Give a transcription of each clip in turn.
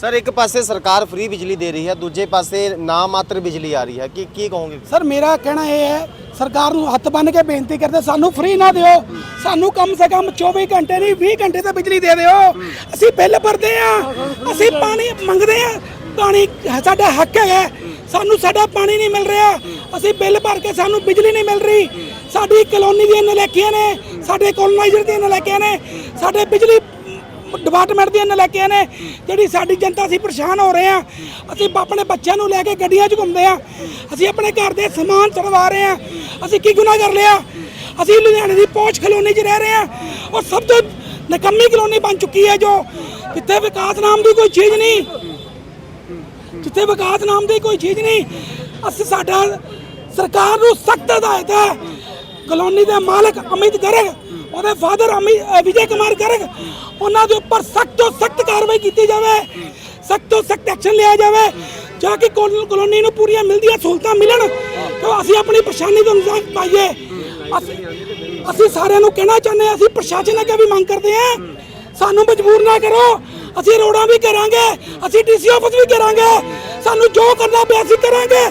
Sir ਇੱਕ ਪਾਸੇ ਸਰਕਾਰ ਫ੍ਰੀ ਬਿਜਲੀ ਦੇ ਰਹੀ ਹੈ ਦੂਜੇ ਪਾਸੇ ਨਾ ਮਾਤਰ ਬਿਜਲੀ ਆ ਰਹੀ ਹੈ। ਕੀ ਕੀ ਕਹੋਗੇ? ਸਰ ਮੇਰਾ ਕਹਿਣਾ ਇਹ ਹੈ ਸਰਕਾਰ ਨੂੰ ਹੱਥ ਬੰਨ ਕੇ ਬੇਨਤੀ ਕਰਦੇ ਸਾਨੂੰ ਫ੍ਰੀ ਨਾ ਦਿਓ। ਸਾਨੂੰ ਕਮ ਸੇ ਕਮ 24 ਘੰਟੇ ਨਹੀਂ 20 ਘੰਟੇ ਤਾਂ ਬਿਜਲੀ ਦੇ ਦਿਓ। ਅਸੀਂ ਬਿੱਲ ਭਰਦੇ ਆ ਅਸੀਂ ਪਾਣੀ ਮੰਗਦੇ ਆ ਪਾਣੀ ਸਾਡਾ ਹੱਕ ਹੈ ਸਾਨੂੰ ਸਾਡਾ ਪਾਣੀ ਨਹੀਂ ਮਿਲ ਰਿਹਾ। ਅਸੀਂ ਬਿੱਲ ਭਰ ਕੇ ਸਾਨੂੰ ਬਿਜਲੀ ਨਹੀਂ ਮਿਲ ਰਹੀ। ਸਾਡੀ ਕਲੋਨੀ ਦੀਆਂ ਨਲੇਕੀਆਂ ਨੇ ਸਾਡੇ ਕੋਲੋਨਾਈਜ਼ਰ ਦੀਆਂ ਨਲੇਕੀਆਂ ਨੇ, ਸਾਡੇ ਬਿਜਲੀ ਡਿਪਾਰਟਮੈਂਟ ਦੀਆਂ ਨਲਾਇਕੀਆਂ ਨੇ, ਜਿਹੜੀ ਸਾਡੀ ਜਨਤਾ ਅਸੀਂ ਪਰੇਸ਼ਾਨ ਹੋ ਰਹੇ ਆ ਅਸੀਂ ਆਪਣੇ ਬੱਚਿਆਂ ਨੂੰ ਲੈ ਕੇ ਗੱਡੀਆਂ 'ਚ ਘੁੰਮਦੇ ਆ ਅਸੀਂ ਆਪਣੇ ਘਰ ਦੇ ਸਮਾਨ ਚੜਵਾ ਰਹੇ ਆ ਅਸੀਂ ਕੀ ਗੁਨਾਹ ਕਰ ਲਿਆ? ਅਸੀਂ ਲੁਧਿਆਣੇ ਦੀ ਪਹੁੰਚ ਕਲੋਨੀ 'ਚ ਰਹਿ ਰਹੇ ਆ ਉਹ ਸਭ ਤੋਂ ਨਕੰਮੀ ਕਲੋਨੀ ਬਣ ਚੁੱਕੀ ਹੈ ਜੋ, ਜਿੱਥੇ ਵਿਕਾਸ ਨਾਮ ਦੀ ਕੋਈ ਚੀਜ਼ ਨਹੀਂ। ਜਿੱਥੇ ਵਿਕਾਸ ਨਾਮ ਦੀ ਕੋਈ ਚੀਜ਼ ਨਹੀਂ, ਅਸੀਂ ਸਾਡਾ ਸਰਕਾਰ ਨੂੰ ਸਖਤ ਹਦਾਇਤ ਹੈ ਕਲੋਨੀ ਦੇ ਮਾਲਕ ਅਮਿਤ ਗਰਗ, ਉਹਦੇ ਫਾਦਰ ਅਮਿਤ ਵਿਜੇ ਕੁਮਾਰ ਗਰਗ, ਉਹਨਾਂ ਦੇ ਉੱਪਰ ਸਖਤ ਤੋਂ ਸਖਤ ਕਾਰਵਾਈ ਕੀਤੀ ਜਾਵੇ, ਸਖਤ ਤੋਂ ਸਖਤ ਐਕਸ਼ਨ ਲਿਆ ਜਾਵੇ, ਜਾ ਕੇ ਕਲੋਨੀ ਨੂੰ ਪੂਰੀਆਂ ਮਿਲਦੀਆਂ ਸਹੂਲਤਾਂ ਮਿਲਣ। ਤੇ ਅਸੀਂ ਆਪਣੀ ਪਰੇਸ਼ਾਨੀ ਤੋਂ ਨਿਜਾਤ ਪਾਈਏ। ਅਸੀਂ ਸਾਰਿਆਂ ਨੂੰ ਕਹਿਣਾ ਚਾਹੁੰਦੇ ਹਾਂ, ਅਸੀਂ ਪ੍ਰਸ਼ਾਸਨ ਅੱਗੇ ਵੀ ਮੰਗ ਕਰਦੇ ਹਾਂ, ਸਾਨੂੰ ਮਜਬੂਰ ਨਾ ਕਰੋ। ਅਸੀਂ ਰੋਡਾਂ ਵੀ ਕਰਾਂਗੇ, ਅਸੀਂ ਡੀਸੀ ਆਫਿਸ ਵੀ ਕਰਾਂਗੇ, ਸਾਨੂੰ ਜੋ ਕਰਨਾ ਪਿਆ ਅਸੀਂ ਕਰਾਂਗੇ।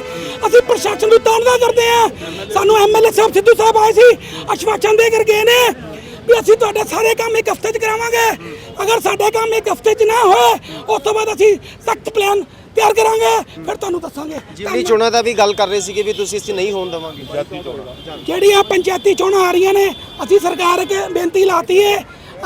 ਅਸੀਂ ਪ੍ਰਸ਼ਾਸਨ ਨੂੰ ਤਾੜਨਾ ਕਰਦੇ ਹਾਂ। ਸਾਨੂੰ ਐਮਐਲਏ ਸਾਹਿਬ ਸਿੱਧੂ ਸਾਹਿਬ ਆਏ ਸੀ ਅਸ਼ਵਾਸਨ ਦੇ ਕਰ ਗਏ ਨੇ ਵੀ ਅਸੀਂ ਤੁਹਾਡੇ ਸਾਰੇ ਕੰਮ ਇੱਕ ਹਫ਼ਤੇ 'ਚ ਕਰਾਵਾਂਗੇ। ਅਗਰ ਸਾਡੇ ਕੰਮ ਇੱਕ ਹਫ਼ਤੇ 'ਚ ਨਾ ਹੋਏ ਉਸ ਤੋਂ ਬਾਅਦ ਅਸੀਂ ਸਖਤ ਪਲਾਨ ਤਿਆਰ ਕਰਾਂਗੇ। ਫਿਰ ਤੁਹਾਨੂੰ ਦੱਸਾਂਗੇ। ਜਿਮਨੀ ਚੋਣਾਂ ਦਾ ਵੀ ਗੱਲ ਕਰ ਰਹੇ ਸੀਗੇ ਵੀ ਤੁਸੀਂ ਇਸ ਨਹੀਂ ਹੋਣ ਦੇਵਾਂਗੇ। ਜਿਹੜੀਆਂ ਪੰਚਾਇਤੀ ਚੋਣਾਂ ਆ ਰਹੀਆਂ ਨੇ ਅਸੀਂ ਸਰਕਾਰ ਅੱਗੇ ਬੇਨਤੀ ਲਾਤੀ ਹੈ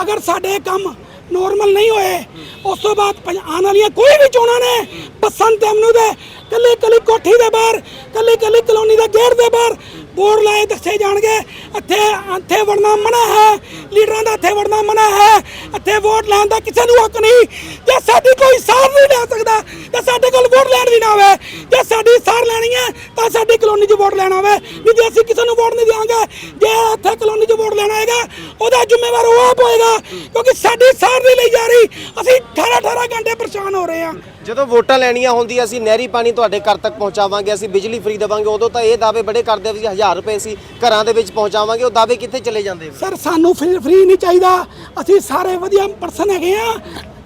ਅਗਰ ਸਾਡੇ ਕੰਮ ਨੋਰਮਲ ਨਹੀਂ ਹੋਏ। ਉਸ ਤੋਂ ਬਾਅਦ ਆਉਣ ਵਾਲੀਆਂ ਕੋਈ ਵੀ ਚੋਣਾਂ ਨੇ, ਬਸੰਤ ਐਵਨਿਊ ਦੇ ਕੱਲੀ ਕੱਲੀ ਕੋਠੀ ਦੇ ਬਾਹਰ ਕੱਲੀ ਕੱਲੀ ਕਲੋਨੀ ਦੇ ਗੇਟ ਦੇ ਬਾਹਰ ਬੋਰਡ ਲਾਏ ਦੱਸੇ ਜਾਣਗੇ। ਇੱਥੇ ਇੱਥੇ ਵੜਨਾ ਮਨਾ ਹੈ। ਲੀਡਰਾਂ ਦਾ ਇੱਥੇ ਵੜਨਾ ਮਨਾ ਹੈ। ਇੱਥੇ ਵੋਟ ਲੈਣ ਦਾ ਕਿਸੇ ਨੂੰ ਹੱਕ ਨਹੀਂ। ਜੇ ਸਾਡੀ ਕੋਈ ਸਾਰ ਨਹੀਂ ਲੈ ਸਕਦਾ ਤਾਂ ਸਾਡੇ ਕੋਲ ਵੋਟ ਲੈਣ ਵੀ ਨਾ ਆਵੇ, ਜੇ ਸਾਡੀ ਸਾਰ ਲੈਣੀ ਹੈ, ਤਾਂ ਸਾਡੀ ਕਲੋਨੀ 'ਚ ਵੋਟ ਲੈਣਾ ਹੋਵੇ ਨਹੀਂ ਜੇ ਅਸੀਂ ਕਿਸੇ ਨੂੰ ਵੋਟ ਨਹੀਂ ਦਿਆਂਗੇ, ਜੇ ਇੱਥੇ ਕਲੋਨੀ 'ਚ ਵੋਟ ਲੈਣਾ ਹੈਗਾ, ਉਹਦਾ ਜ਼ਿੰਮੇਵਾਰ ਉਹ ਆਪ ਹੋਏਗਾ। ਕਿਉਂਕਿ ਸਾਡੀ ਸਾਰ ਨਹੀਂ ਲਈ ਜਾ ਰਹੀ। ਅਸੀਂ 18 18 ਘੰਟੇ ਪਰੇਸ਼ਾਨ ਹੋ ਰਹੇ ਹਾਂ। ਜਦੋਂ ਵੋਟਾਂ ਲੈਣੀਆਂ ਹੁੰਦੀਆਂ ਅਸੀਂ ਨਹਿਰੀ ਪਾਣੀ ਤੁਹਾਡੇ ਘਰ ਤੱਕ ਪਹੁੰਚਾਵਾਂਗੇ, ਅਸੀਂ ਬਿਜਲੀ ਫ੍ਰੀ ਦੇਵਾਂਗੇ, ਉਦੋਂ ਤਾਂ ਇਹ ਦਾਅਵੇ ਬੜੇ ਕਰਦੇ ਆ 1000 ਰੁਪਏ ਅਸੀਂ ਘਰਾਂ ਦੇ ਵਿੱਚ ਪਹੁੰਚਾਵਾਂਗੇ, ਉਹ ਦਾਅਵੇ ਕਿੱਥੇ ਚਲੇ ਜਾਂਦੇ ਸਰ, ਸਾਨੂੰ ਫ੍ਰੀ ਫ੍ਰੀ ਨਹੀਂ ਚਾਹੀਦਾ। ਅਸੀਂ ਸਾਰੇ ਵਧੀਆ ਪਰਸਨ ਹੈਗੇ ਆ।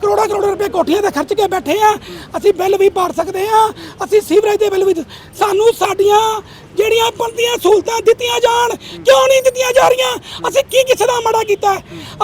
ਕਰੋੜਾਂ ਕਰੋੜਾਂ ਰੁਪਏ ਕੋਠੀਆਂ ਤੇ ਖਰਚ ਕੇ ਬੈਠੇ ਆ। ਅਸੀਂ ਬਿੱਲ ਵੀ ਭਰ ਸਕਦੇ ਆ। ਅਸੀਂ ਸੀਵਰੇਜ ਦੇ ਬਿੱਲ ਵੀ ਸਾਨੂੰ ਸਾਡੀਆਂ ਜਿਹੜੀਆਂ ਬਣਦੀਆਂ ਸਹੂਲਤਾਂ ਦਿੱਤੀਆਂ ਜਾਣ, ਕਿਉਂ ਨਹੀਂ ਦਿੱਤੀਆਂ ਜਾ ਰਹੀਆਂ? ਅਸੀਂ ਕੀ ਕਿਸੇ ਦਾ ਮਾੜਾ ਕੀਤਾ?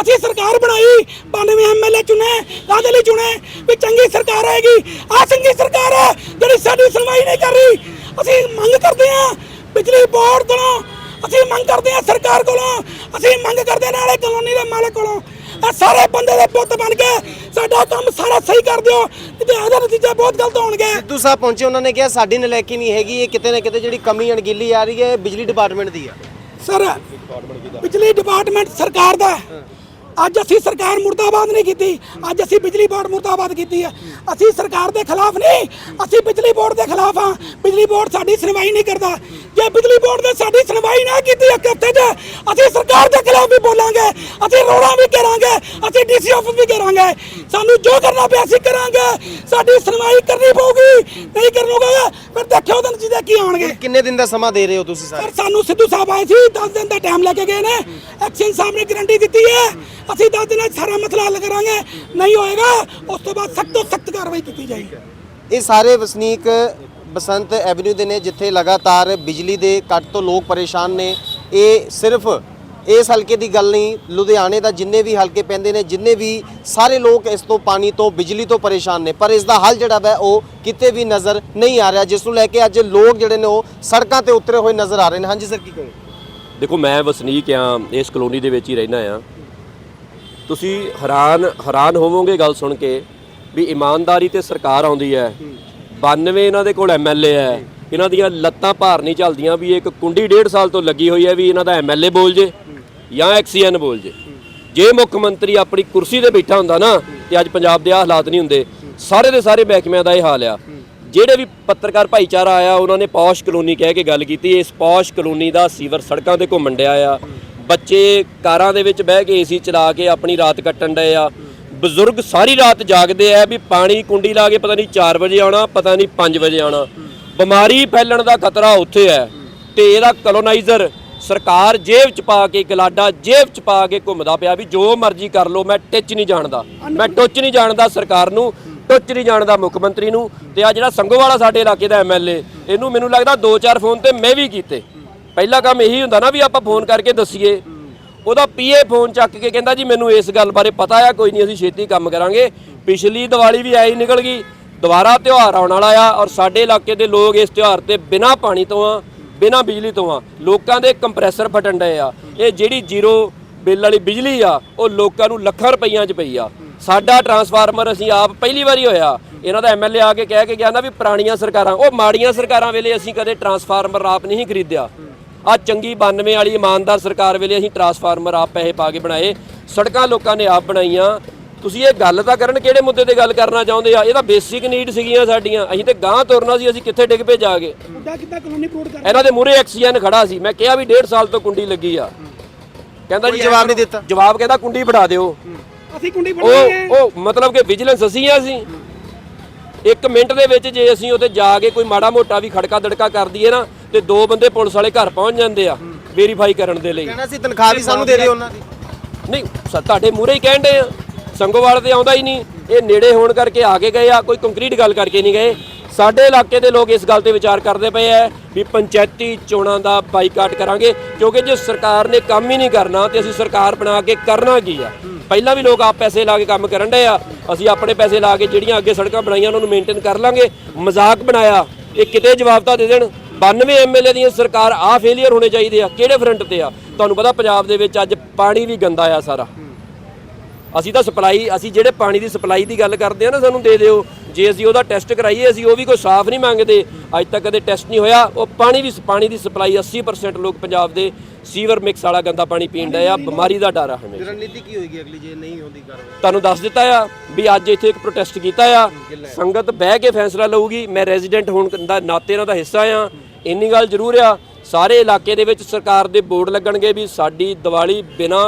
ਅਸੀਂ ਸਰਕਾਰ ਬਣਾਈ 92 ਐਮਐਲਏ ਚੁਣੇ ਕਾਹਦੇ ਲਈ ਚੁਣੇ, ਵੀ ਚੰਗੀ ਸਰਕਾਰ ਆਏਗੀ। ਆ ਚੰਗੀ ਸਰਕਾਰ ਹੈ, ਜਿਹੜੀ ਸਾਡੀ ਸੁਣਵਾਈ ਨਹੀਂ ਕਰ ਰਹੀ। ਅਸੀਂ ਮੰਗ ਕਰਦੇ ਹਾਂ, ਬਿਜਲੀ ਬੋਰਡ ਕੋਲੋਂ ਅਸੀਂ ਮੰਗ ਕਰਦੇ ਹਾਂ, ਸਰਕਾਰ ਕੋਲੋਂ ਅਸੀਂ ਮੰਗ ਕਰਦੇ ਹਾਂ, ਨਾਲੇ ਕਲੋਨੀ ਦੇ ਮਾਲਕ ਕੋਲੋਂ। ਇਹ ਸਾਰੇ ਬੰਦੇ ਦੇ ਪੁੱਤ ਬਣ ਕੇ ਸਾਡਾ ਕੰਮ ਸਾਰਾ ਸਹੀ ਕਰ ਦਿਓ। ਤੇ ਇਹਦੇ ਨਤੀਜੇ ਬਹੁਤ ਗਲਤ ਹੋਣਗੇ। ਸਿੱਧੂ ਸਾਹਿਬ ਪਹੁੰਚੇ ਉਹਨਾਂ ਨੇ ਕਿਹਾ ਸਾਡੀ ਨਲਾਇਕੀ ਨਹੀਂ ਹੈਗੀ ਇਹ ਕਿਤੇ ਨਾ ਕਿਤੇ ਜਿਹੜੀ ਕਮੀ ਅਣਗਿੱਲੀ ਆ ਰਹੀ ਹੈ ਇਹ ਬਿਜਲੀ ਡਿਪਾਰਟਮੈਂਟ ਦੀ ਆ। ਸਰ ਬਿਜਲੀ ਡਿਪਾਰਟਮੈਂਟ ਸਰਕਾਰ ਦਾ। ਅੱਜ ਅਸੀਂ ਸਰਕਾਰ ਮੁਰਦਾਬਾਦ ਨਹੀਂ ਕੀਤੀ। ਅੱਜ ਅਸੀਂ ਬਿਜਲੀ ਬੋਰਡ ਮੁਰਦਾਬਾਦ ਕੀਤੀ ਹੈ। ਅਸੀਂ ਸਰਕਾਰ ਦੇ ਖਿਲਾਫ ਨਹੀਂ ਅਸੀਂ ਬਿਜਲੀ ਬੋਰਡ ਦੇ ਖਿਲਾਫ ਹਾਂ। ਬਿਜਲੀ ਬੋਰਡ ਸਾਡੀ ਸੁਣਵਾਈ ਨਹੀਂ ਕਰਦਾ। ਜੇ ਬਿਜਲੀ ਬੋਰਡ ਨੇ ਸਾਡੀ ਸੁਣਵਾਈ ਨਾ ਕੀਤੀ ਇੱਕ ਹਫ਼ਤੇ 'ਚ ਅਸੀਂ ਸਰਕਾਰ ਦੇ ਖਿਲਾਫ ਵੀ ਬੋਲਾਂਗੇ ਅਸੀਂ ਰੋੜਾ ਵੀ ਕਰਾਂਗੇ ਅਸੀਂ ਡੀਸੀ ਆਫਿਸ ਵੀ ਕਰਾਂਗੇ ਸਾਨੂੰ ਜੋ ਕਰਨਾ ਪਿਆ ਅਸੀਂ ਕਰਾਂਗੇ। ਸਾਡੀ ਸੁਣਵਾਈ ਕਰਨੀ ਪਊਗੀ ਨਹੀਂ ਕਰਨੋਗੇ ਫਿਰ ਦੇਖਿਓ ਉਹਦੇ ਨਤੀਜੇ ਕੀ ਆਉਣਗੇ। ਕਿੰਨੇ ਦਿਨ ਦਾ ਸਮਾਂ ਦੇ ਰਹੇ ਹੋ ਤੁਸੀਂ ਸਾਰੇ? ਸਰ ਸਾਨੂੰ ਸਿੱਧੂ ਸਾਹਿਬ ਆਏ ਸੀ 10 ਦਿਨ ਦਾ ਟਾਈਮ ਲੈ ਕੇ ਗਏ ਨੇ। ਐਕਸ਼ਨ ਸਾਹਿਬ ਨੇ ਗਰੰਟੀ ਦਿੱਤੀ ਹੈ। ਅਸੀਂ 10 ਦਿਨਾਂ 'ਚ ਸਾਰਾ ਮਸਲਾ ਹੱਲ ਕਰਾਂਗੇ। ਨਹੀਂ ਹੋਏਗਾ ਉਸ ਤੋਂ ਬਾਅਦ ਸਖਤ ਤੋਂ ਸਖਤ ਕਾਰਵਾਈ ਕੀਤੀ ਜਾਏਗੀ। ਇਹ ਸਾਰੇ ਵਸਨੀਕ ਬਸੰਤ ਐਵਨਿਊ ਦੇ ਨੇ, ਜਿੱਥੇ ਲਗਾਤਾਰ ਬਿਜਲੀ ਦੇ ਕੱਟ ਤੋਂ ਲੋਕ ਪਰੇਸ਼ਾਨ ਨੇ। ਇਹ ਸਿਰਫ ਇਸ ਹਲਕੇ ਦੀ ਗੱਲ ਨਹੀਂ, ਲੁਧਿਆਣੇ ਦਾ ਜਿੰਨੇ ਵੀ ਹਲਕੇ ਪੈਂਦੇ ਨੇ, ਜਿੰਨੇ ਵੀ ਸਾਰੇ ਲੋਕ ਇਸ ਤੋਂ ਪਾਣੀ ਤੋਂ, ਬਿਜਲੀ ਤੋਂ ਪਰੇਸ਼ਾਨ ਨੇ। ਪਰ ਇਸ ਦਾ ਹੱਲ ਜਿਹੜਾ ਵੈ, ਉਹ ਕਿਤੇ ਵੀ ਨਜ਼ਰ ਨਹੀਂ ਆ ਰਿਹਾ, ਜਿਸ ਨੂੰ ਲੈ ਕੇ ਅੱਜ ਲੋਕ ਜਿਹੜੇ ਨੇ, ਉਹ ਸੜਕਾਂ ਤੇ ਉਤਰੇ ਹੋਏ ਨਜ਼ਰ ਆ ਰਹੇ ਨੇ। ਹਾਂਜੀ ਸਰ, ਕੀ ਕਹੋ ਦੇਖੋ, ਮੈਂ ਵਸਨੀਕ ਆ, ਇਸ ਕਲੋਨੀ ਦੇ ਵਿੱਚ ਹੀ ਰਹਿਣਾ ਆ। ਤੁਸੀਂ ਹੈਰਾਨ ਹੈਰਾਨ ਹੋਵੋਗੇ ਗੱਲ ਸੁਣ ਕੇ ਵੀ ਇਮਾਨਦਾਰੀ ਤੇ ਸਰਕਾਰ ਆਉਂਦੀ ਹੈ। 92 ਇਹਨਾਂ ਦੇ ਕੋਲ ਐਮਐਲਏ ਹੈ। ਇਹਨਾਂ ਦੀਆਂ ਲੱਤਾਂ ਭਾਰ ਨਹੀਂ ਚੱਲਦੀਆਂ ਵੀ ਇੱਕ ਕੁੰਡੀ ਡੇਢ ਸਾਲ ਤੋਂ ਲੱਗੀ ਹੋਈ ਹੈ ਵੀ ਇਹਨਾਂ ਦਾ ਐਮਐਲਏ ਬੋਲ ਜੇ ਜਾਂ ਐਕਸੀਐਨ ਬੋਲ ਜੇ। ਜੇ ਮੁੱਖ ਮੰਤਰੀ ਆਪਣੀ ਕੁਰਸੀ ਤੇ ਬੈਠਾ ਹੁੰਦਾ ਨਾ ਤੇ ਅੱਜ ਪੰਜਾਬ ਦੇ ਆ ਹਾਲਾਤ ਨਹੀਂ ਹੁੰਦੇ, ਸਾਰੇ ਦੇ ਸਾਰੇ ਮਹਿਕਮਿਆਂ ਦਾ ਇਹ ਹਾਲ ਆ। ਜਿਹੜੇ ਵੀ ਪੱਤਰਕਾਰ ਭਾਈਚਾਰਾ ਆਇਆ, ਉਹਨਾਂ ਨੇ ਪੌਸ਼ ਕਲੋਨੀ ਕਹਿ ਕੇ ਗੱਲ ਕੀਤੀ, ਇਸ ਪੌਸ਼ ਕਲੋਨੀ ਦਾ ਸੀਵਰ ਸੜਕਾਂ ਤੇ ਘੁੰਮਣ ਡਿਆ ਆ। ਬੱਚੇ ਕਾਰਾਂ ਦੇ ਵਿੱਚ ਬਹਿ ਕੇ ਏਸੀ ਚਲਾ ਕੇ ਆਪਣੀ ਰਾਤ ਕੱਟਣ ਡਏ ਆ। ਬਜ਼ੁਰਗ ਸਾਰੀ ਰਾਤ ਜਾਗਦੇ ਆ ਵੀ ਪਾਣੀ ਕੁੰਡੀ ਲਾ ਕੇ ਪਤਾ ਨਹੀਂ 4 ਵਜੇ ਆਉਣਾ, ਪਤਾ ਨਹੀਂ 5 ਵਜੇ ਆਉਣਾ। ਬਿਮਾਰੀ ਫੈਲਣ ਦਾ ਖਤਰਾ ਉੱਥੇ ਹੈ ਤੇ ਇਹਦਾ ਕਲੋਨਾਈਜ਼ਰ ਸਰਕਾਰ ਜੇਬ ਚ ਪਾ ਕੇ, ਗਲਾਡਾ ਜੇਬ ਚ ਪਾ ਕੇ ਘੁੰਮਦਾ ਪਿਆ ਵੀ ਜੋ ਮਰਜ਼ੀ ਕਰ ਲੋ ਮੈਂ ਟਿੱਚ ਨਹੀਂ ਜਾਣਦਾ। ਮੈਂ ਟੁੱਚ ਨਹੀਂ ਜਾਣਦਾ ਸਰਕਾਰ ਨੂੰ, ਟੁੱਚ ਨਹੀਂ ਜਾਣਦਾ ਮੁੱਖ ਮੰਤਰੀ ਨੂੰ ਤੇ ਆ ਜਿਹੜਾ ਸੰਗੋਵਾਲਾ ਸਾਡੇ ਇਲਾਕੇ ਦਾ ਐਮਐਲਏ ਇਹਨੂੰ ਮੈਨੂੰ ਲੱਗਦਾ ਦੋ ਚਾਰ ਫੋਨ ਤੇ ਮੈਂ ਵੀ ਕੀਤੇ। ਪਹਿਲਾ ਕੰਮ ਇਹੀ ਹੁੰਦਾ ਨਾ ਵੀ ਆਪਾਂ ਫੋਨ ਕਰਕੇ ਦੱਸੀਏ ਉਹਦਾ ਪੀਏ ਫੋਨ ਚੱਕ ਕੇ ਕਹਿੰਦਾ ਜੀ ਮੈਨੂੰ ਇਸ ਗੱਲ ਬਾਰੇ ਪਤਾ ਆ, ਕੋਈ ਨਹੀਂ ਅਸੀਂ ਛੇਤੀ ਕੰਮ ਕਰਾਂਗੇ। ਪਿਛਲੀ ਦੀਵਾਲੀ ਵੀ ਐਂ ਹੀ ਨਿਕਲ ਗਈ, ਦੁਬਾਰਾ ਤਿਉਹਾਰ ਆਉਣ ਵਾਲਾ ਆ ਔਰ ਸਾਡੇ ਇਲਾਕੇ ਦੇ ਲੋਕ ਇਸ ਤਿਉਹਾਰ ਤੇ ਬਿਨਾਂ ਪਾਣੀ ਤੋਂ ਆ, ਬਿਨਾਂ ਬਿਜਲੀ ਤੋਂ ਆ, ਲੋਕਾਂ ਦੇ ਕੰਪਰੈਸਰ ਫਟਣ ਡਏ ਆ। ਇਹ ਜਿਹੜੀ ਜ਼ੀਰੋ ਬਿੱਲ ਵਾਲੀ ਬਿਜਲੀ ਆ, ਉਹ ਲੋਕਾਂ ਨੂੰ ਲੱਖਾਂ ਰੁਪਈਆਂ 'ਚ ਪਈ ਆ। ਸਾਡਾ ਟਰਾਂਸਫਾਰਮਰ ਅਸੀਂ ਆਪ ਪਹਿਲੀ ਵਾਰੀ ਹੋਇਆ, ਇਹਨਾਂ ਦਾ ਐਮਐਲਏ ਆ ਕੇ ਕਹਿ ਕੇ ਗਿਆ ਨਾ ਵੀ ਪੁਰਾਣੀਆਂ ਸਰਕਾਰਾਂ, ਉਹ ਮਾੜੀਆਂ ਸਰਕਾਰਾਂ ਵੇਲੇ ਅਸੀਂ ਕਦੇ ਟਰਾਂਸਫਾਰਮਰ ਆਪ ਨਹੀਂ ਖਰੀਦਿਆ। ਆ ਚੰਗੀ 92 ਵਾਲੀ ਇਮਾਨਦਾਰ ਸਰਕਾਰ ਵੇਲੇ ਅਸੀਂ ਟਰਾਂਸਫਾਰਮਰ ਆਪ ਪੈਸੇ ਪਾ ਕੇ ਬਣਾਏ। ਸੜਕਾਂ ਲੋਕਾਂ ਨੇ ਆਪ ਬਣਾਈਆਂ। ਤੁਸੀਂ ਇਹ ਗੱਲ ਤਾਂ ਕਰਨ ਕਿਹੜੇ ਮੁੱਦੇ ਤੇ ਗੱਲ ਕਰਨਾ ਚਾਹੁੰਦੇ ਆ? ਇਹ ਤਾਂ ਬੇਸਿਕ ਨੀਡ ਸੀਗੀਆਂ ਸਾਡੀਆਂ। ਅਸੀਂ ਤੇ ਗਾਂ ਤੁਰਨਾ ਸੀ ਅਸੀਂ ਕਿੱਥੇ ਡਿੱਗ ਪਏ ਜਾ ਕੇ? ਕਿੱਦਾਂ ਕਿੱਦਾਂ ਕਲੋਨੀ ਪ੍ਰੋਡ ਕਰ ਇਹਨਾਂ ਦੇ ਮੂਹਰੇ ਐਕਸੀਐਨ ਖੜਾ ਸੀ। ਮੈਂ ਕਿਹਾ ਵੀ 1.5 ਸਾਲ ਤੋਂ ਕੁੰਡੀ ਲੱਗੀ ਆ। ਕਹਿੰਦਾ ਜੀ ਜਵਾਬ ਨਹੀਂ ਦਿੱਤਾ। ਜਵਾਬ ਕਹਿੰਦਾ ਕੁੰਡੀ ਫੜਾ ਦਿਓ। ਅਸੀਂ ਕੁੰਡੀ ਬਣਾਈ ਹੈ। ਉਹ ਮਤਲਬ ਕਿ ਵਿਜੀਲੈਂਸ ਅਸੀਂ ਆ ਅਸੀਂ। ਇੱਕ ਮਿੰਟ ਦੇ ਵਿੱਚ ਜੇ ਅਸੀਂ ਉੱਥੇ ਜਾ ਕੇ ਕੋਈ ਮਾੜਾ ਮੋਟਾ ਵੀ ਖੜਕਾ ਦੜਕਾ ਕਰ ਦਈਏ ਨਾ ਤੇ ਦੋ ਬੰਦੇ ਪੁਲਿਸ ਵਾਲੇ ਘਰ ਪਹੁੰਚ ਜਾਂਦੇ ਆ ਵੈਰੀਫਾਈ ਕਰਨ ਦੇ ਲਈ। ਕਹਿਣਾ ਸੀ ਤਨਖਾਹ ਵੀ ਸਾਨੂੰ ਦੇ ਦਿਓ ਉਹਨਾਂ ਦੀ। ਨਹੀਂ ਸ- ਤੁਹਾਡੇ ਮੂਹਰੇ ਹੀ ਕਹਿਣ ਦੇ ਆ। ਸੰਗੋਵਾਲ ਤੇ ਆਉਂਦਾ ਹੀ ਨਹੀਂ। ਇਹ ਨੇੜੇ ਹੋਣ ਕਰਕੇ ਆ ਕੇ ਗਏ ਆ ਕੋਈ ਕੰਕਰੀਟ ਗੱਲ ਕਰਕੇ ਨਹੀਂ ਗਏ। ਸਾਡੇ ਇਲਾਕੇ ਦੇ ਲੋਕ ਇਸ ਗੱਲ ਤੇ ਵਿਚਾਰ ਕਰਦੇ ਪਏ ਆ ਵੀ ਪੰਚਾਇਤੀ ਚੋਣਾਂ ਦਾ ਬਾਈਕਾਟ ਕਰਾਂਗੇ ਕਿਉਂਕਿ ਜੇ ਸਰਕਾਰ ਨੇ ਕੰਮ ਹੀ ਨਹੀਂ ਕਰਨਾ ਤੇ ਅਸੀਂ ਸਰਕਾਰ ਬਣਾ ਕੇ ਕਰਨਾ ਕੀ ਆ? ਪਹਿਲਾਂ ਵੀ ਲੋਕ ਆਪ ਪੈਸੇ ਲਾ ਕੇ ਕੰਮ ਕਰਨ ਡਏ ਆ। ਅਸੀਂ ਆਪਣੇ ਪੈਸੇ ਲਾ ਕੇ ਜਿਹੜੀਆਂ ਅੱਗੇ ਸੜਕਾਂ ਬਣਾਈਆਂ ਉਹਨਾਂ ਨੂੰ ਮੇਨਟੇਨ ਕਰ ਲਾਂਗੇ। ਮਜ਼ਾਕ ਬਣਾਇਆ। ਇਹ ਕਿਤੇ ਜਵਾਬ ਤਾਂ ਦੇ ਦੇਣ। 92 ਐਮਐਲਏ ਦੀਆਂ ਸਰਕਾਰ ਆ ਫੇਲੀਅਰ ਹੋਣੇ ਚਾਹੀਦੇ ਆ। ਕਿਹੜੇ ਫਰੰਟ ਤੇ ਆ? ਤੁਹਾਨੂੰ ਪਤਾ ਪੰਜਾਬ ਦੇ ਵਿੱਚ ਅੱਜ ਪਾਣੀ ਵੀ ਗੰਦਾ ਆ ਸਾਰਾ। ਅਸੀਂ ਤਾਂ ਸਪਲਾਈ ਅਸੀਂ ਜਿਹੜੇ ਪਾਣੀ ਦੀ ਸਪਲਾਈ ਦੀ ਗੱਲ ਕਰਦੇ ਆ ਨਾ ਸਾਨੂੰ ਦੇ ਦਿਓ। ਜੇ ਅਸੀਂ ਉਹਦਾ ਟੈਸਟ ਕਰਾਈਏ ਅਸੀਂ ਉਹ ਵੀ ਕੋਈ ਸਾਫ਼ ਨਹੀਂ ਮੰਗਦੇ। ਅੱਜ ਤੱਕ ਕਦੇ ਟੈਸਟ ਨਹੀਂ ਹੋਇਆ। ਉਹ ਪਾਣੀ ਵੀ ਪਾਣੀ ਦੀ ਸਪਲਾਈ 80% ਲੋਕ ਪੰਜਾਬ ਦੇ ਸੀਵਰ ਮਿਕਸ ਵਾਲਾ ਗੰਦਾ ਪਾਣੀ ਪੀਣ ਡਏ ਆ। ਬਿਮਾਰੀ ਦਾ ਡਰ ਆ ਹਮੇਸ਼ਾ। ਰਣਨੀਤੀ ਕੀ ਹੋਏਗੀ ਅਗਲੀ ਜੇ ਨਹੀਂ ਹੁੰਦੀ ਕਾਰਵਾਈ? ਤੁਹਾਨੂੰ ਦੱਸ ਦਿੱਤਾ ਆ ਵੀ ਅੱਜ ਇੱਥੇ ਇੱਕ ਪ੍ਰੋਟੈਸਟ ਕੀਤਾ ਆ। ਸੰਗਤ ਬਹਿ ਕੇ ਫੈਸਲਾ ਲਊਗੀ। ਮੈਂ ਰੈਜ਼ੀਡੈਂਟ ਹੋਣ ਦਾ ਨਾਤੇ ਇਹਨਾਂ ਦਾ ਹਿੱਸਾ ਆ। ਇੰਨੀ ਗੱਲ ਜ਼ਰੂਰ ਆ ਸਾਰੇ ਇਲਾਕੇ ਦੇ ਵਿੱਚ ਸਰਕਾਰ ਦੇ ਬੋਰਡ ਲੱਗਣਗੇ ਵੀ ਸਾਡੀ ਦੀਵਾਲੀ ਬਿਨਾ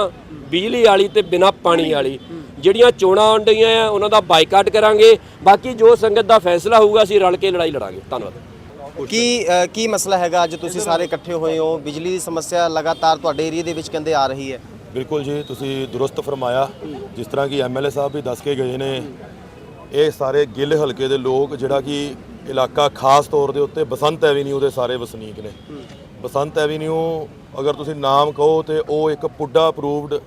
ਬਿਜਲੀ ਵਾਲੀ ਤੇ ਬਿਨਾ ਪਾਣੀ ਵਾਲੀ। ਜਿਹੜੀਆਂ ਚੋਣਾਂ ਆਉਣ ਡਈਆਂ ਆ ਉਹਨਾਂ ਦਾ ਬਾਈਕਾਟ ਕਰਾਂਗੇ। ਬਾਕੀ ਜੋ ਸੰਗਤ ਦਾ ਫੈਸਲਾ ਹੋਊਗਾ ਅਸੀਂ ਰਲ ਕੇ ਲੜਾਈ ਲੜਾਂਗੇ। ਧੰਨਵਾਦ। ਕੀ ਕੀ ਮਸਲਾ ਹੈਗਾ? ਅੱਜ ਤੁਸੀਂ ਸਾਰੇ ਇਕੱਠੇ ਹੋਏ ਹੋ। ਬਿਜਲੀ ਦੀ ਸਮੱਸਿਆ ਲਗਾਤਾਰ ਤੁਹਾਡੇ ਏਰੀਆ ਦੇ ਵਿੱਚ ਕਹਿੰਦੇ ਆ ਰਹੀ ਹੈ। ਬਿਲਕੁਲ ਜੀ ਤੁਸੀਂ ਦੁਰਸਤ ਫਰਮਾਇਆ। ਜਿਸ ਤਰ੍ਹਾਂ ਕਿ ਐਮਐਲਏ ਸਾਹਿਬ ਵੀ ਦੱਸ ਕੇ ਗਏ ਨੇ ਇਹ ਸਾਰੇ ਗਿੱਲ ਹਲਕੇ ਦੇ ਲੋਕ ਜਿਹੜਾ ਕਿ ਇਲਾਕਾ ਖਾਸ ਤੌਰ ਦੇ ਉੱਤੇ ਬਸੰਤ ਐਵੀਨਿਊ ਦੇ ਸਾਰੇ ਵਸਨੀਕ ਨੇ। ਬਸੰਤ ਐਵੀਨਿਊ ਅਗਰ ਤੁਸੀਂ ਨਾਮ ਕਹੋ ਤੇ ਉਹ ਇੱਕ ਪੁੱਡਾ ਅਪਰੂਵਡ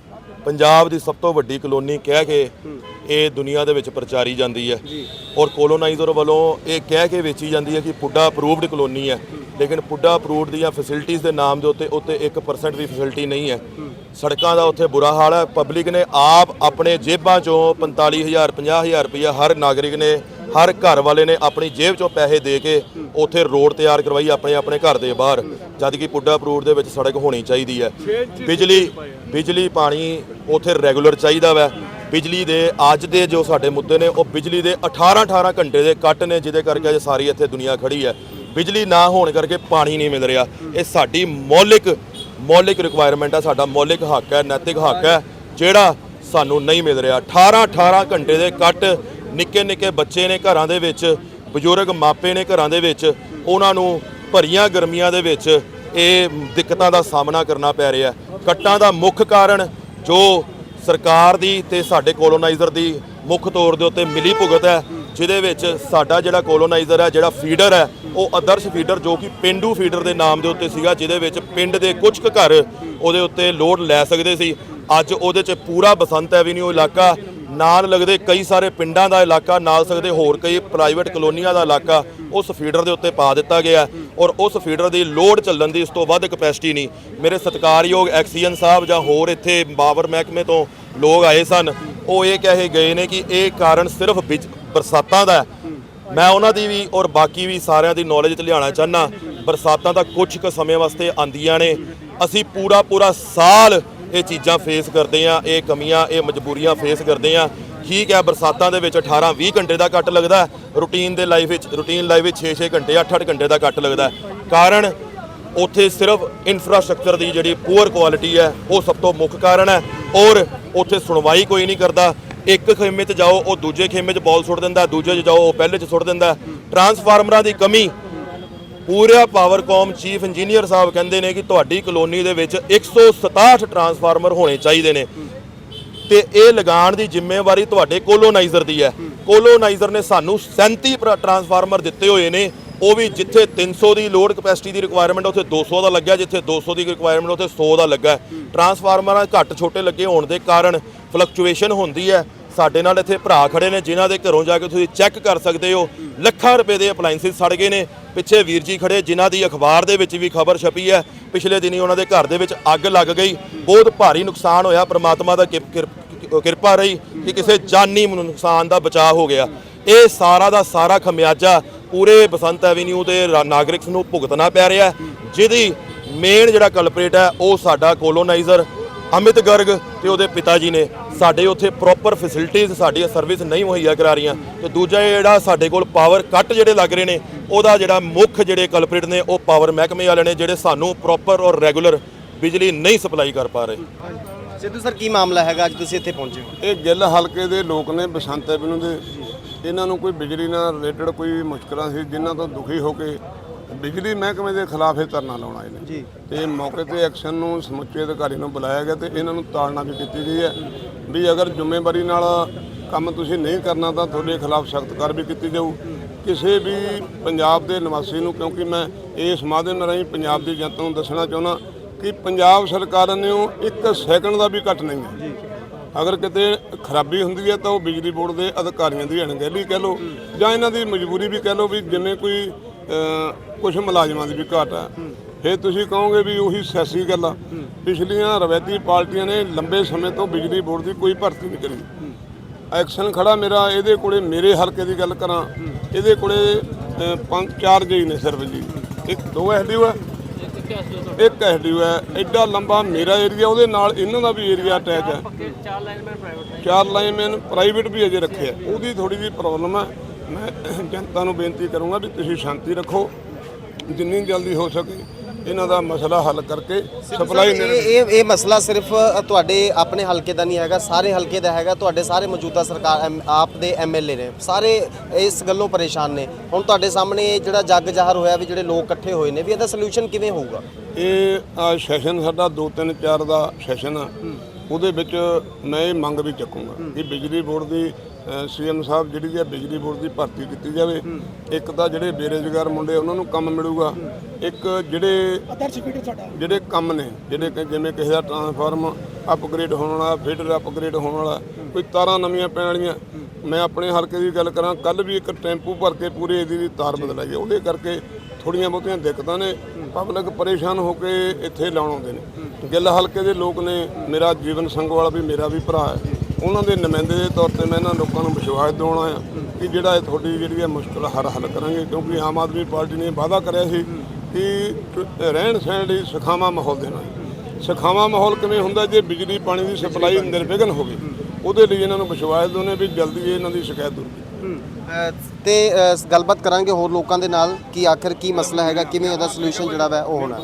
ਪੰਜਾਬ ਦੀ ਸਭ ਤੋਂ ਵੱਡੀ ਕਲੋਨੀ ਕਹਿ ਕੇ ਇਹ ਦੁਨੀਆ ਦੇ ਵਿੱਚ ਪ੍ਰਚਾਰੀ ਜਾਂਦੀ ਹੈ। ਔਰ ਕੋਲੋਨਾਈਜ਼ਰ ਵੱਲੋਂ ਇਹ ਕਹਿ ਕੇ ਵੇਚੀ ਜਾਂਦੀ ਹੈ ਕਿ ਪੁੱਡਾ ਅਪਰੂਵਡ ਕਲੋਨੀ ਹੈ। ਲੇਕਿਨ ਪੁੱਡਾ ਅਪਰੂਵਡ ਦੀਆਂ ਫੈਸਿਲਿਟੀਆਂ ਦੇ ਨਾਮ ਦੇ ਉੱਤੇ ਉੱਤੇ 1% ਵੀ ਫੈਸਿਲਿਟੀ ਨਹੀਂ ਹੈ। ਸੜਕਾਂ ਦਾ ਉੱਥੇ ਬੁਰਾ ਹਾਲ ਹੈ। ਪਬਲਿਕ ਨੇ ਆਪ ਆਪਣੇ ਜੇਬਾਂ ਚੋਂ 45000 50000 ਰੁਪਇਆ ਹਰ ਨਾਗਰਿਕ ਨੇ ਹਰ ਘਰ ਵਾਲੇ ਨੇ ਆਪਣੀ ਜੇਬ ਚੋਂ ਪੈਸੇ ਦੇ ਕੇ ਉੱਥੇ ਰੋਡ ਤਿਆਰ ਕਰਵਾਈ ਆਪਣੇ ਆਪਣੇ ਘਰ ਦੇ ਬਾਹਰ। ਜਦ ਕਿ ਪੁੱਡਾ ਅਪਰੂਵਡ ਦੇ ਵਿੱਚ ਸੜਕ ਹੋਣੀ ਚਾਹੀਦੀ ਹੈ। ਬਿਜਲੀ ਬਿਜਲੀ, ਪਾਣੀ ਉੱਥੇ ਰੈਗੂਲਰ ਚਾਹੀਦਾ ਵੈ। ਬਿਜਲੀ ਦੇ ਅੱਜ ਦੇ ਜੋ ਸਾਡੇ ਮੁੱਦੇ ਨੇ, ਉਹ ਬਿਜਲੀ ਦੇ 18 18 ਘੰਟੇ ਦੇ ਕੱਟ ਨੇ, ਜਿਹਦੇ ਕਰਕੇ ਅੱਜ ਸਾਰੀ ਇੱਥੇ ਦੁਨੀਆ ਖੜੀ ਹੈ। ਬਿਜਲੀ ਨਾ ਹੋਣ ਕਰਕੇ ਪਾਣੀ ਨਹੀਂ ਮਿਲ ਰਿਹਾ। ਇਹ ਸਾਡੀ ਮੌਲਿਕ ਮੌਲਿਕ ਰਿਕੁਆਇਰਮੈਂਟ ਹੈ ਸਾਡਾ ਮੌਲਿਕ ਹੱਕ ਹੈ, ਨੈਤਿਕ ਹੱਕ ਹੈ, ਜਿਹੜਾ ਸਾਨੂੰ ਨਹੀਂ ਮਿਲ ਰਿਹਾ। 18 18 ਘੰਟੇ ਦੇ ਕੱਟ ਨਿੱਕੇ ਨਿੱਕੇ ਬੱਚੇ ਨੇ ਘਰਾਂ ਦੇ ਵਿੱਚ, ਬਜ਼ੁਰਗ ਮਾਪੇ ਨੇ ਘਰਾਂ ਦੇ ਵਿੱਚ, ਉਹਨਾਂ ਨੂੰ ਭਰੀਆਂ ਗਰਮੀਆਂ ਦੇ ਵਿੱਚ ਇਹ ਦਿੱਕਤਾਂ ਦਾ ਸਾਹਮਣਾ ਕਰਨਾ ਪੈ ਰਿਹਾ। ਕੱਟਾਂ ਦਾ ਮੁੱਖ ਕਾਰਨ ਜੋ ਸਰਕਾਰ ਦੀ ਤੇ ਸਾਡੇ ਕੋਲੋਨਾਈਜ਼ਰ ਦੀ ਮੁੱਖ ਤੌਰ ਦੇ ਉੱਤੇ ਮਿਲੀ ਭੁਗਤ ਹੈ, ਜਿਹਦੇ ਵਿੱਚ ਸਾਡਾ ਜਿਹੜਾ ਕੋਲੋਨਾਈਜ਼ਰ ਹੈ, ਜਿਹੜਾ ਫੀਡਰ ਹੈ, ਉਹ ਆਦਰਸ਼ ਫੀਡਰ ਜੋ ਕਿ ਪਿੰਡੂ ਫੀਡਰ ਦੇ ਨਾਮ ਦੇ ਉੱਤੇ ਸੀਗਾ, ਜਿਹਦੇ ਵਿੱਚ ਪਿੰਡ ਦੇ ਕੁਝ ਕੁ ਘਰ ਉਹਦੇ ਉੱਤੇ ਲੋਡ ਲੈ ਸਕਦੇ ਸੀ। ਅੱਜ ਉਹਦੇ 'ਚ ਪੂਰਾ ਬਸੰਤ ਐਵੀਨਿਊ ਇਲਾਕਾ ਨਾਲ ਲੱਗਦੇ ਕਈ ਸਾਰੇ ਪਿੰਡਾਂ ਦਾ ਇਲਾਕਾ, ਨਾਲ ਸਕਦੇ ਹੋਰ ਕਈ ਪ੍ਰਾਈਵੇਟ ਕਲੋਨੀਆਂ ਦਾ ਇਲਾਕਾ, ਉਸ ਫੀਡਰ ਦੇ ਉੱਤੇ ਪਾ ਦਿੱਤਾ ਗਿਆ ਔਰ ਉਸ ਫੀਡਰ ਦੀ ਲੋਡ ਚੱਲਣ ਦੀ ਇਸ ਤੋਂ ਵੱਧ ਕਪੈਸਿਟੀ ਨਹੀਂ। ਮੇਰੇ ਸਤਿਕਾਰਯੋਗ ਐਕਸੀਅਨ ਸਾਹਿਬ ਜਾਂ ਹੋਰ ਇੱਥੇ ਬਾਵਰ ਮਹਿਕਮੇ ਤੋਂ ਲੋਕ ਆਏ ਸਨ, ਉਹ ਇਹ ਕਹੇ ਗਏ ਨੇ ਕਿ ਇਹ ਕਾਰਨ ਸਿਰਫ ਬਿਜ- ਬਰਸਾਤਾਂ ਦਾ ਮੈਂ ਉਹਨਾਂ ਦੀ ਵੀ ਔਰ ਬਾਕੀ ਵੀ ਸਾਰਿਆਂ ਦੀ ਨੌਲੇਜ ਤੇ ਲਿਆਉਣਾ ਚਾਹਨਾ ਬਰਸਾਤਾਂ ਤਾਂ ਕੁਝ ਕੁ ਸਮੇਂ ਵਾਸਤੇ ਆਂਦੀਆਂ ਨੇ। ਅਸੀਂ ਪੂਰਾ ਪੂਰਾ ਸਾਲ ਇਹ ਚੀਜ਼ਾਂ ਫੇਸ ਕਰਦੇ ਆ, ਇਹ ਕਮੀਆਂ, ਇਹ ਮਜਬੂਰੀਆਂ ਫੇਸ ਕਰਦੇ ਆ। ਠੀਕ ਹੈ ਬਰਸਾਤਾਂ ਦੇ ਵਿੱਚ 18 20 ਘੰਟੇ ਦਾ ਕੱਟ ਲੱਗਦਾ ਰੂਟੀਨ ਦੇ ਲਾਈਫ ਵਿੱਚ, ਰੂਟੀਨ ਲਾਈਫ ਵਿੱਚ 6 6 ਘੰਟੇ 8 8 ਘੰਟੇ ਦਾ ਕੱਟ ਲੱਗਦਾ ਕਾਰਨ, ਉੱਥੇ ਸਿਰਫ ਇਨਫਰਾਸਟ੍ਰਕਚਰ ਦੀ ਜਿਹੜੀ ਪੂਅਰ ਕੁਆਲਿਟੀ ਹੈ, ਉਹ ਸਭ ਤੋਂ ਮੁੱਖ ਕਾਰਨ ਹੈ। ਔਰ ਉੱਥੇ ਸੁਣਵਾਈ ਕੋਈ ਨਹੀਂ ਕਰਦਾ। ਇੱਕ ਖੇਮੇ 'ਚ ਜਾਓ, ਉਹ ਦੂਜੇ ਖੇਮੇ 'ਚ ਬਾਲ ਸੁੱਟ ਦਿੰਦਾ, ਦੂਜੇ 'ਚ ਜਾਓ, ਉਹ ਪਹਿਲੇ 'ਚ ਸੁੱਟ ਦਿੰਦਾ। ਟਰਾਂਸਫਾਰਮਰਾਂ ਦੀ ਕਮੀ ਪੂਰਾ ਪਾਵਰਕੌਮ ਚੀਫ ਇੰਜੀਨੀਅਰ ਸਾਹਿਬ ਕਹਿੰਦੇ ਨੇ ਕਿ ਤੁਹਾਡੀ ਕਲੋਨੀ ਦੇ ਵਿੱਚ 167 ਟਰਾਂਸਫਾਰਮਰ ਹੋਣੇ ਚਾਹੀਦੇ ਨੇ। ਤੇ ਇਹ ਲਗਾਉਣ ਦੀ ਜ਼ਿੰਮੇਵਾਰੀ ਤੁਹਾਡੇ ਕੋਲੋਨਾਈਜ਼ਰ ਦੀ ਹੈ। ਕੋਲੋਨਾਈਜ਼ਰ ਨੇ ਸਾਨੂੰ 37 ਟਰਾਂਸਫਾਰਮਰ ਦਿੱਤੇ ਹੋਏ ਨੇ। ਉਹ ਵੀ ਜਿੱਥੇ 300 ਦੀ ਲੋਡ ਕਪੈਸਿਟੀ ਦੀ ਰਿਕੁਆਇਰਮੈਂਟ, ਉੱਥੇ 200 ਦਾ ਲੱਗਿਆ। ਜਿੱਥੇ 200 ਦੀ ਰਿਕੁਆਇਰਮੈਂਟ, ਉੱਥੇ 100 ਦਾ ਲੱਗਾ। ਟਰਾਂਸਫਾਰਮਰਾਂ ਘੱਟ ਛੋਟੇ ਲੱਗੇ ਹੋਣ ਦੇ ਕਾਰਨ ਫਲਕਚੁਏਸ਼ਨ ਹੁੰਦੀ ਹੈ। ਸਾਡੇ ਨਾਲ ਇੱਥੇ ਭਰਾ ਖੜੇ ਨੇ, ਜਿਨ੍ਹਾਂ ਦੇ ਘਰੋਂ ਜਾ ਕੇ ਤੁਸੀਂ ਚੈੱਕ ਕਰ ਸਕਦੇ ਹੋ। ਲੱਖਾਂ ਰੁਪਏ ਦੇ ਅਪਲਾਈਐਂਸਿਸ ਸੜ ਗਏ ਨੇ। ਪਿੱਛੇ ਵੀਰ ਜੀ ਖੜੇ, ਜਿਨ੍ਹਾਂ ਦੀ ਅਖਬਾਰ ਦੇ ਵਿੱਚ ਵੀ ਖਬਰ ਛਪੀ ਹੈ। ਪਿਛਲੇ ਦਿਨੀ ਉਹਨਾਂ ਦੇ ਘਰ ਦੇ ਵਿੱਚ ਅੱਗ ਲੱਗ ਗਈ। ਬਹੁਤ ਭਾਰੀ ਨੁਕਸਾਨ ਹੋਇਆ। ਪ੍ਰਮਾਤਮਾ ਦਾ ਕਿਰ- ਕਿਰਪਾ ਰਹੀ ਕਿ ਕਿਸੇ ਜਾਨੀ ਨੁਕਸਾਨ ਦਾ ਬਚਾਅ ਹੋ ਗਿਆ। ਇਹ ਸਾਰਾ ਦਾ ਸਾਰਾ ਖਮਿਆਜਾ ਪੂਰੇ ਬਸੰਤ ਐਵੀਨਿਊ ਦੇ ਰਾ- ਨਾਗਰਿਕਸ ਨੂੰ ਭੁਗਤਣਾ ਪੈ ਰਿਹਾ ਜਿਹਦੀ ਮੇਨ ਜਿਹੜਾ ਕਲਪਰੇਟ ਹੈ, ਉਹ ਸਾਡਾ ਕੋਲੋਨਾਈਜ਼ਰ ਅਮਿਤ ਗਰਗ ਤੇ ਉਹਦੇ ਪਿਤਾ ਜੀ ਨੇ ਸਾਡੇ ਉੱਥੇ ਪ੍ਰੋਪਰ ਫੈਸਿਲਿਟੀਆਂ ਸਾਡੀ ਸਰਵਿਸ ਨਹੀਂ ਮੁਹੱਈਆ ਕਰਾ ਰਹੀਆਂ। ਤੇ ਦੂਜਾ ਜਿਹੜਾ ਸਾਡੇ ਕੋਲ ਪਾਵਰ ਕੱਟ ਜਿਹੜੇ ਲੱਗ ਰਹੇ ਨੇ ਉਹਦਾ ਜਿਹੜਾ ਮੁੱਖ ਜਿਹੜੇ ਕਲਪਰੇਟ ਨੇ ਉਹ ਪਾਵਰ ਮਹਿਕਮੇ ਵਾਲੇ ਨੇ ਜਿਹੜੇ ਸਾਨੂੰ ਪ੍ਰੋਪਰ ਔਰ ਰੈਗੂਲਰ ਬਿਜਲੀ ਨਹੀਂ ਸਪਲਾਈ ਕਰ ਪਾ ਰਹੇ। ਸਿੱਧੂ ਸਰ ਕੀ ਮਾਮਲਾ ਹੈਗਾ? ਅੱਜ ਤੁਸੀਂ ਇੱਥੇ ਪਹੁੰਚੇ ਹੋ। ਇਹ ਗਿੱਲ ਹਲਕੇ ਦੇ ਲੋਕ ਨੇ ਬਸੰਤ ਐਵਨਿਊ ਦੇ। ਇਹਨਾਂ ਨੂੰ ਕੋਈ ਬਿਜਲੀ ਨਾਲ ਰਿਲੇਟਡ ਕੋਈ ਮੁਸ਼ਕਲਾਂ ਸੀ ਜਿਨ੍ਹਾਂ ਤੋਂ ਦੁਖੀ ਹੋ ਕੇ ਬਿਜਲੀ ਮਹਿਕਮੇ ਦੇ ਖਿਲਾਫ ਇਹ ਧਰਨਾ ਲਾਉਣ ਆਏ ਨੇ। ਜੀ। ਤੇ ਮੌਕੇ ਤੇ ਐਕਸ਼ਨ ਨੂੰ ਸਮੁੱਚੇ ਅਧਿਕਾਰੀ ਨੂੰ ਬੁਲਾਇਆ ਗਿਆ ਤੇ ਇਹਨਾਂ ਨੂੰ ਤਾੜਨਾ ਵੀ ਕੀਤੀ ਗਈ ਹੈ ਵੀ ਅਗਰ ਜ਼ਿੰਮੇਵਾਰੀ ਨਾਲ ਕੰਮ ਤੁਸੀਂ ਨਹੀਂ ਕਰਨਾ ਤਾਂ ਤੁਹਾਡੇ ਖਿਲਾਫ ਸਖਤ ਕਾਰਵਾਈ ਕੀਤੀ ਜਾਊ। ਕਿਸੇ ਵੀ ਪੰਜਾਬ ਦੇ ਨਿਵਾਸੀ ਨੂੰ ਕਿਉਂਕਿ ਮੈਂ ਇਸ ਮਾਧਿਅਮ ਰਾਹੀਂ ਪੰਜਾਬ ਦੀ ਜਨਤਾ ਨੂੰ ਦੱਸਣਾ ਚਾਹੁੰਦਾ ਕਿ ਪੰਜਾਬ ਸਰਕਾਰ ਨੇ ਉਹ ਇੱਕ ਸੈਕਿੰਡ ਦਾ ਵੀ ਘੱਟ ਨਹੀਂ ਹੈ। ਅਗਰ ਕਿਤੇ ਖਰਾਬੀ ਹੁੰਦੀ ਹੈ ਤਾਂ ਉਹ ਬਿਜਲੀ ਬੋਰਡ ਦੇ ਅਧਿਕਾਰੀਆਂ ਦੀ ਅਣਗਹਿਲੀ ਕਹਿ ਲਓ ਜਾਂ ਇਹਨਾਂ ਦੀ ਮਜਬੂਰੀ ਵੀ ਕਹਿ ਲਓ ਵੀ ਜਿਵੇਂ ਕੋਈ ਕੁਝ ਮੁਲਾਜ਼ਮਾਂ ਦੀ ਵੀ ਘਾਟ ਹੈ। ਫਿਰ ਤੁਸੀਂ ਕਹੋਗੇ ਵੀ ਉਹੀ ਸਿਆਸੀ ਗੱਲ ਆ। ਪਿਛਲੀਆਂ ਰਵਾਇਤੀ ਪਾਰਟੀਆਂ ਨੇ ਲੰਬੇ ਸਮੇਂ ਤੋਂ ਬਿਜਲੀ ਬੋਰਡ ਦੀ ਕੋਈ ਭਰਤੀ ਨਹੀਂ ਕਰੀ। ਐਕਸ਼ਨ ਖੜਾ ਮੇਰਾ ਇਹਦੇ ਕੋਲੇ ਮੇਰੇ ਹਲਕੇ ਦੀ ਗੱਲ ਕਰਾਂ। ਇਹਦੇ ਕੋਲੇ ਪੰਜ ਚਾਰ ਜੀ ਨੇ ਸਿਰਫ ਜੀ। ਇੱਕ ਦੋ ਐਸਡੀਓ ਹੈ ਇੱਕ ਐਸਡੀਓ ਹੈ ਐਡਾ ਲੰਬਾ ਮੇਰਾ ਏਰੀਆ ਉਹਦੇ ਨਾਲ ਇਹਨਾਂ ਦਾ ਵੀ ਏਰੀਆ ਅਟੈਚ ਹੈ ਚਾਰ ਲਾਈਨਮੈਨ ਪ੍ਰਾਈਵੇਟ ਵੀ ਅਜੇ ਰੱਖਿਆ ਉਹਦੀ ਥੋੜੀ ਜਿਹੀ ਪ੍ਰੋਬਲਮ ਹੈ ਮੈਂ ਜਨਤਾ ਨੂੰ ਬੇਨਤੀ ਕਰੂੰਗਾ ਵੀ ਤੁਸੀਂ ਸ਼ਾਂਤੀ ਰੱਖੋ ਜਿੰਨੀ ਜਲਦੀ ਹੋ ਸਕੇ ਇਹਨਾਂ ਦਾ ਮਸਲਾ ਹੱਲ ਕਰਕੇ ਸਪਲਾਈ ਇਹ ਇਹ ਮਸਲਾ ਸਿਰਫ ਤੁਹਾਡੇ ਆਪਣੇ ਹਲਕੇ ਦਾ ਨਹੀਂ ਹੈਗਾ ਸਾਰੇ ਹਲਕੇ ਦਾ ਹੈਗਾ ਤੁਹਾਡੇ ਸਾਰੇ ਮੌਜੂਦਾ ਸਰਕਾਰ ਆਪ ਦੇ ਐਮਐਲਏ ਨੇ। ਸਾਰੇ ਇਸ ਗੱਲੋਂ ਪਰੇਸ਼ਾਨ ਨੇ। ਹੁਣ ਤੁਹਾਡੇ ਸਾਹਮਣੇ ਜਿਹੜਾ ਜੱਗ ਜ਼ਾਹਰ ਹੋਇਆ ਵੀ ਜਿਹੜੇ ਲੋਕ ਇਕੱਠੇ ਹੋਏ ਨੇ ਵੀ ਇਹਦਾ ਸੋਲੂਸ਼ਨ ਕਿਵੇਂ ਹੋਊਗਾ? ਇਹ ਸੈਸ਼ਨ ਸਾਡਾ 2 3 4 ਦਾ ਸੈਸ਼ਨ ਆ। ਉਹਦੇ ਵਿੱਚ ਮੈਂ ਇਹ ਮੰਗ ਵੀ ਚੱਕੂੰਗਾ ਕਿ ਬਿਜਲੀ ਬੋਰਡ ਦੀ ਸੀਐਮ ਸਾਹਿਬ ਜਿਹੜੀ ਹੈ ਬਿਜਲੀ ਬੋਰਡ ਦੀ ਭਰਤੀ ਕੀਤੀ ਜਾਵੇ। ਇੱਕ ਤਾਂ ਜਿਹੜੇ ਬੇਰੁਜ਼ਗਾਰ ਮੁੰਡੇ, ਉਹਨਾਂ ਨੂੰ ਕੰਮ ਮਿਲੂਗਾ। ਇੱਕ ਜਿਹੜੇ ਜਿਹੜੇ ਕੰਮ ਨੇ, ਜਿਹੜੇ ਕਿ ਜਿਵੇਂ ਕਿਸੇ ਦਾ ਟਰਾਂਸਫਾਰਮ ਅਪਗ੍ਰੇਡ ਹੋਣ ਵਾਲਾ ਫੀਡਰ ਅਪਗ੍ਰੇਡ ਹੋਣ ਵਾਲਾ, ਕੋਈ ਤਾਰਾਂ ਨਵੀਆਂ ਪੈਣ ਵਾਲੀਆਂ। ਮੈਂ ਆਪਣੇ ਹਲਕੇ ਦੀ ਗੱਲ ਕਰਾਂ ਕੱਲ ਵੀ ਇੱਕ ਟੈਂਪੂ ਭਰ ਕੇ ਪੂਰੇ ਏਰੀਏ ਦੀ ਤਾਰ ਬਦਲਾਈ ਹੈ। ਉਹਦੇ ਕਰਕੇ ਥੋੜੀਆਂ ਬਹੁਤੀਆਂ ਦਿੱਕਤਾਂ ਨੇ। ਪਬਲਿਕ ਪਰੇਸ਼ਾਨ ਹੋ ਕੇ ਇੱਥੇ ਲਾਉਣ ਆਉਂਦੇ ਨੇ। ਗਿੱਲ ਹਲਕੇ ਦੇ ਲੋਕ ਨੇ, ਮੇਰਾ ਜੀਵਨ ਸੰਗਵਾਲ ਵੀ ਮੇਰਾ ਵੀ ਭਰਾ ਹੈ। ਉਹਨਾਂ ਦੇ ਨੁਮਾਇੰਦੇ ਦੇ ਤੌਰ ਤੇ ਮੈਂ ਇਹਨਾਂ ਲੋਕਾਂ ਨੂੰ ਵਿਸ਼ਵਾਸ ਦਿਵਾਉਣਾ ਆ ਕਿ ਜਿਹੜਾ ਇਹ ਤੁਹਾਡੀ ਜਿਹੜੀ ਹੈ ਮੁਸ਼ਕਲ ਹਰ ਹੱਲ ਕਰਾਂਗੇ, ਕਿਉਂਕਿ ਆਮ ਆਦਮੀ ਪਾਰਟੀ ਨੇ ਵਾਅਦਾ ਕਰਿਆ ਸੀ ਕਿ ਰਹਿਣ ਸਹਿਣ ਲਈ ਸੁਖਾਵਾਂ ਮਾਹੌਲ ਦੇਣਾ। ਹੈ। ਮਾਹੌਲ ਕਿਵੇਂ ਹੁੰਦਾ ਜੇ ਬਿਜਲੀ, ਪਾਣੀ ਦੀ ਸਪਲਾਈ ਨਿਰਵਿਘਨ ਹੋਵੇ? ਉਹਦੇ ਲਈ ਇਹਨਾਂ ਨੂੰ ਵਿਸ਼ਵਾਸ ਦਿਵਾਉਂਦੇ ਵੀ ਜਲਦੀ ਇਹਨਾਂ ਦੀ ਸ਼ਿਕਾਇਤ ਦੂਰ ਕੀਤੀ ਤੇ ਗੱਲਬਾਤ ਕਰਾਂਗੇ ਹੋਰ ਲੋਕਾਂ ਦੇ ਨਾਲ ਕਿ ਆਖਰ ਕੀ ਮਸਲਾ ਹੈਗਾ, ਕਿਵੇਂ ਇਹਦਾ ਸੋਲੂਸ਼ਨ ਜਿਹੜਾ ਵਾ ਉਹ ਹੋਣਾ।